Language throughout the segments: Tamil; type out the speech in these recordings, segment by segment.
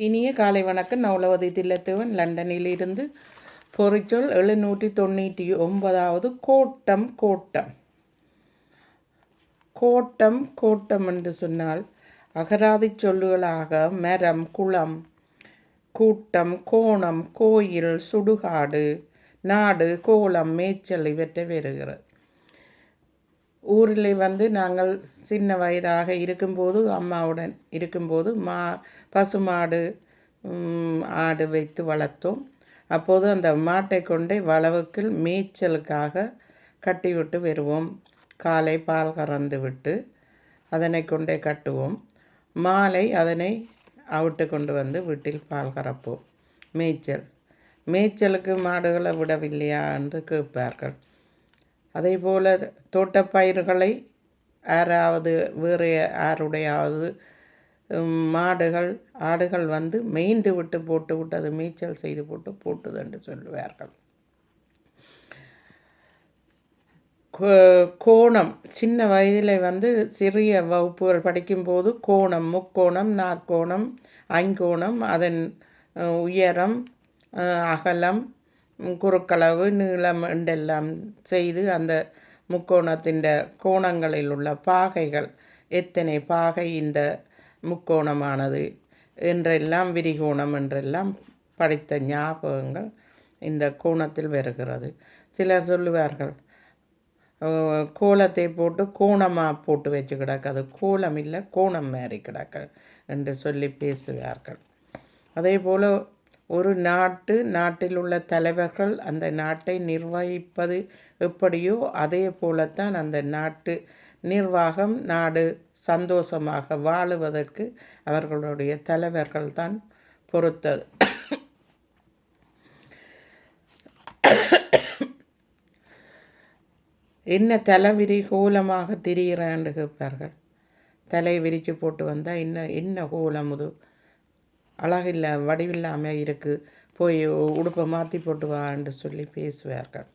இனிய காலை வணக்கம். நவலவதி தில்லத்துவன். லண்டனில் இருந்து பொறிச்சொல் எழுநூற்றி தொண்ணூற்றி ஒன்பதாவது கோட்டம் கோட்டம். கோட்டம் கோட்டம் என்று சொன்னால் அகராதி சொல்லுகளாக மரம் குளம் கூட்டம் கோணம் கோயில் சுடுகாடு நாடு கோலம் மேய்ச்சல் இவற்றை வருகிறது ஊரில் வந்து நாங்கள் சின்ன வயதாக இருக்கும்போது அம்மாவுடன் இருக்கும்போது மா பசுமாடு ஆடு வைத்து வளர்த்தோம். அப்போது அந்த மாட்டை கொண்டே வளவுக்குள் மேய்ச்சலுக்காக கட்டிவிட்டு வருவோம். காலை பால் கறந்து விட்டு அதனை கொண்டே கட்டுவோம். மாலை அதனை அவிட்டு கொண்டு வந்து வீட்டில் பால் கறப்போம். மேய்ச்சல். மேய்ச்சலுக்கு மாடுகளை விடவில்லையா? என்று கேட்பார்கள். அதே போல் தோட்டப்பயிர்களை யாராவது வேறு யாருடையாவது மாடுகள் ஆடுகள் வந்து மேய்ந்து விட்டு போட்டு விட்டு அது மேய்ச்சல் செய்து போட்டு போட்டுது என்று சொல்லுவார்கள். கோணம் சின்ன வயதில் வந்து சிறிய வகுப்புகள் படிக்கும்போது கோணம் முக்கோணம் நாக்கோணம் ஐங்கோணம் அதன் உயரம் அகலம் குறுக்களவு நீளம் என்றெல்லாம் செய்து அந்த முக்கோணத்தின் கோணங்களில் உள்ள பாகைகள். எத்தனை பாகை இந்த முக்கோணமானது? என்றெல்லாம் விரிகோணம் என்றெல்லாம் படித்த ஞாபகங்கள் இந்த கோணத்தில் வருகிறது. சிலர் சொல்லுவார்கள் கோலத்தை போட்டு கோணமாக போட்டு வச்சு கிடக்காது. கோலம் இல்லை கோணம் மாறி கிடக்க என்று சொல்லி பேசுவார்கள். அதே போல் ஒரு நாட்டு நாட்டில் உள்ள தலைவர்கள் அந்த நாட்டை நிர்வகிப்பது எப்படியோ அதே போலத்தான் அந்த நாட்டு நிர்வாகம் நாடு சந்தோஷமாக வாழுவதற்கு அவர்களுடைய தலைவர்கள் தான் பொறுத்தது. என்ன தலைவிரி கோலமாக திரிகிறான்னு கேட்பார்கள். தலை விரித்து போட்டு வந்தால் என்ன என்ன கோலம் இது அழகில்ல வடிவில்லாமல் இருக்குது போய் உடுப்பை மாற்றி போட்டு வான்னு சொல்லி பேசுவார்கள்.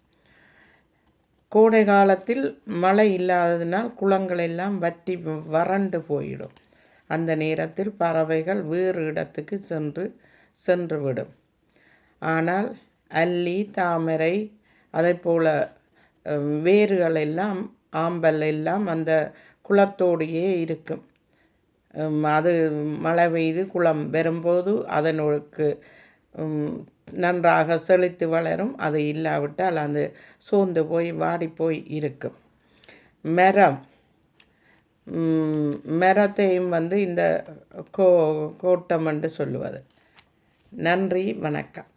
கோடை காலத்தில் மழை இல்லாததினால் குளங்கள் எல்லாம் வற்றி வறண்டு போயிடும். அந்த நேரத்தில் பறவைகள் வேறு இடத்துக்கு சென்று சென்றுவிடும் ஆனால் அல்லி தாமரை அதை போல் வேர்கள் எல்லாம் ஆம்பல் எல்லாம் அந்த குளத்தோடையே இருக்கும். அது மழை பெய்து குளம் வரும்போது அதனுக்கு நன்றாக செழித்து வளரும். அது இல்லாவிட்டால் அது சோர்ந்து போய் வாடி போய் இருக்கும். மரம் மரத்தையும் வந்து இந்த கோ கோட்டம் என்று சொல்லுவது. நன்றி வணக்கம்.